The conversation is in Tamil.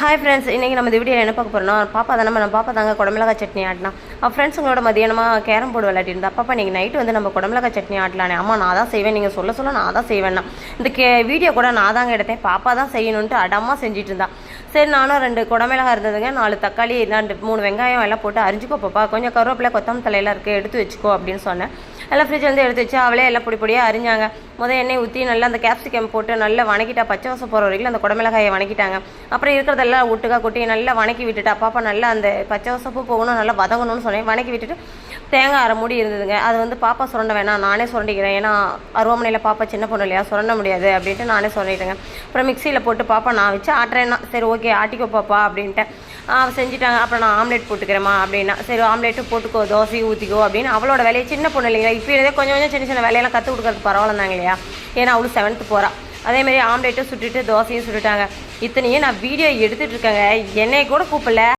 ஹாய் ஃப்ரெண்ட்ஸ் இன்றைக்கி நம்ம இந்த வீடியோ என்ன பார்க்க போகிறோம்னா பாப்பா தானே நம்ம பாப்பா தாங்க குடமிளகா சட்னி ஆட்டினா. அவள் ஃப்ரெண்ட்ஸுங்களோட மதியானமாக கேரம் போர்டு விளையாட்டிருந்தா பாப்பா நீங்கள் நைட்டு வந்து நம்ம குடமிளகா சட்னி ஆட்டலானே. அம்மா நான் தான் செய்வேன். நீங்கள் சொல்ல சொல்ல நான் தான் செய்வேன்னா. இந்த கே வீடியோ கூட நான் தாங்க எடுத்தேன். பாப்பா தான் செய்யணுன்ட்டு அடமாக செஞ்சுட்டு இருந்தா. சரி நானும் ரெண்டு குடமிளகா இருந்ததுங்க. நாலு தக்காளி ரெண்டு மூணு வெங்காயம் எல்லாம் போட்டு அரிஞ்சிக்கோ பாப்பா. கொஞ்சம் கருவேப்பிலை கொத்தமல்லி தலையெல்லாம் இருக்குது எடுத்து வச்சுக்கோ அப்படின்னு சொன்னேன். எல்லாம் ஃப்ரிட்ஜ்லேருந்து எடுத்து வச்சு அவளே எல்லாம் பொடி பொடியாக அரிஞ்சாங்க. முதல் எண்ணெய் ஊற்றி நல்லா அந்த கேப்சிகம் போட்டு நல்லா வணக்கிட்டா பச்சை வாசம் போகிற வரைக்கும் அந்த குடமிளகாயை வணக்கிட்டாங்க. அப்புறம் இருக்கிறதெல்லாம் நல்லா ஒட்டுக்கா கொட்டி நல்லா வணக்கி விட்டுட்டா பாப்பா நல்லா அந்த பச்சை வசப்பு போகணும் நல்லா வதங்கணும்னு சொன்னேன். வணக்கி விட்டுட்டு தேங்காய் அரை மூடி இருந்ததுங்க. அது வந்து பாப்பா சுரண்ட வேணாம் நானே சுரண்டிக்கிறேன். ஏன்னா அருவாமனையில் பாப்பா சின்ன பொண்ணு இல்லையா சுரண்ட முடியாது அப்படின்ட்டு நானே சொல்லிட்டேங்க அப்புறம் மிக்சியில் போட்டு பாப்பா நான் வச்சு ஆட்டுறேன்னா. சரி ஓகே ஆட்டிக்கோ பாப்பா அப்படின்ட்டு செஞ்சுட்டாங்க. அப்புறம் நான் ஆம்லேட் போட்டுக்கிறேம்மா அப்படின்னா சரி ஆம்லேட்டு போட்டுக்கோ தோசையும் ஊற்றிக்கோ அப்படின்னு அவளோட வேலையை சின்ன பொண்ணு இல்லைங்களா இப்போ இதே கொஞ்சம் கொஞ்சம் சின்ன சின்ன வேலையெல்லாம் கற்றுக் கொடுக்குறது பரவாயில்லந்தாங்க இல்லையா? ஏன்னா அவளும் செவன்த்து போகிறா அதேமாரி ஆம்லேட்டும் சுட்டுட்டு தோசையும் சுட்டுட்டாங்க. இத்தனையும் நான் வீடியோ எடுத்துகிட்டு இருக்கேங்க. என்னை கூட கூப்பிடல.